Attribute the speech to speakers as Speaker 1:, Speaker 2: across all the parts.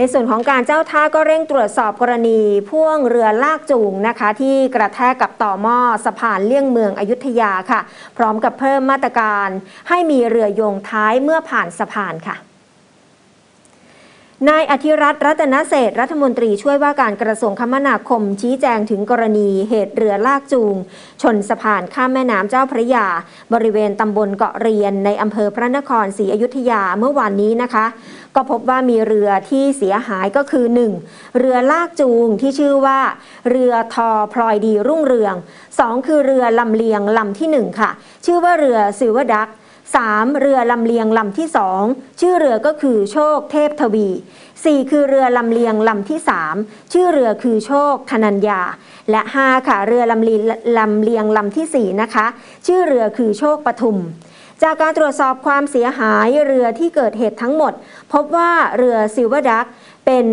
Speaker 1: ในส่วนของการเจ้าท่าก็เร่งตรวจสอบกรณี พ่วงเรือลากจูงนะคะ ที่กระแทกกับต่อหม้อสะพานเลี่ยงเมืองอยุธยาค่ะ พร้อมกับเพิ่มมาตรการ ให้มีเรือโยงท้ายเมื่อผ่านสะพานค่ะนายอธิรัตน์รัตนเศษรัฐมนตรีช่วยว่าการกระทรวงคมนาคมชี้แจงถึงกรณีเหตุเรือลากจูง ชนสะพานข้ามแม่น้ำเจ้าพระยา บริเวณตำบลเกาะเรียนในอำเภอพระนครศรีอยุธยาเมื่อวานนี้นะคะ ก็พบว่ามีเรือที่เสียหายก็คือ 1. เรือลากจูงที่ชื่อว่า เรือทอพลอยดีรุ่งเรือง 2. คือเรือลำเลียงลำที่ 1 ค่ะ ชื่อว่าเรือซิลเวอร์ดัก 3. เรือลำเลียงลำที่ 2 ชื่อเรือก็คือโชคเทพทวี 4. คือเรือลำเลียงลำที่ 3 ชื่อเรือคือโชคธนัญญา และ 5 ค่ะ เรือลำเลียงลำทีสี่4 นะคะ ชื่อเรือคือโชคปทุม จากการตรวจสอบความเสียหายเรือที่เกิดเหตุทั้งหมด พบว่าเรือซิลเวอร์ดักเป็น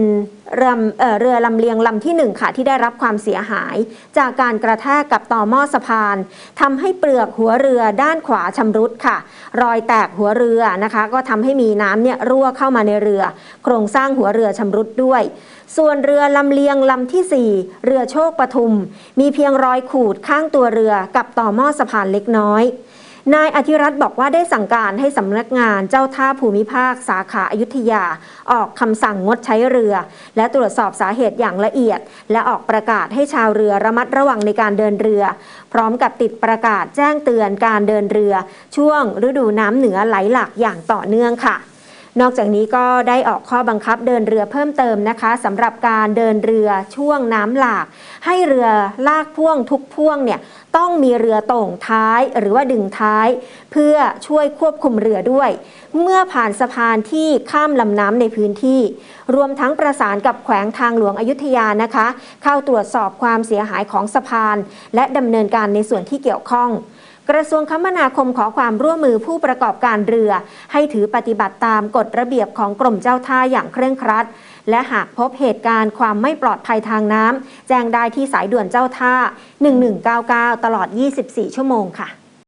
Speaker 1: เอ่อเรือลำเลียงลำที่หนึ่งค่ะ ที่ได้รับความเสียหาย จากการกระแทกกับต่อหม้อสะพานทำให้เปลือกหัวเรือด้านขวาชำรุดค่ะ รอยแตกหัวเรือนะคะ ก็ทำให้มีน้ำเนี่ยรั่วเข้ามาในเรือ โครงสร้างหัวเรือชำรุดด้วย ส่วนเรือลำเลียงลำที่ 4 เรือโชคปทุม มีเพียงรอยขูดข้างตัวเรือกับต่อหม้อสะพานเล็กน้อย นายอธิรัตน์บอกว่าได้สั่งการให้สำนักงานเจ้าท่าภูมิภาคสาขาอายุทยา ออกคำสั่งงดใช้เรือ และตรวจสอบสาเหตุอย่างละเอียด และออกประกาศให้ชาวเรือระมัดระวังในการเดินเรือ พร้อมกับติดประกาศแจ้งเตือนการเดินเรือ ช่วงฤดูน้ำเหนือไหลหลากอย่างต่อเนื่องค่ะ นอกจากนี้ก็ได้ออกข้อบังคับเดินเรือเพิ่มเติมนะคะสำหรับการเดินเรือช่วงน้ำหลาก ให้เรือลากพ่วงทุกพ่วงเนี่ยต้องมีเรือต่งท้ายหรือว่าดึงท้าย เพื่อช่วยควบคุมเรือด้วย เมื่อผ่านสะพานที่ข้ามลำน้ำในพื้นที่ รวมทั้งประสานกับแขวงทางหลวงอยุธยานะคะ เข้าตรวจสอบความเสียหายของสะพาน และดำเนินการในส่วนที่เกี่ยวข้อง กระทรวงคมนาคมขอความร่วมมือผู้ประกอบการเรือ ให้ถือปฏิบัติตามกฎระเบียบของกรมเจ้าท่าอย่างเคร่งครัด และหากพบเหตุการณ์ความไม่ปลอดภัยทางน้ำแจ้งได้ที่สายด่วนเจ้าท่า 1199 ตลอด 24 ชั่วโมงค่ะ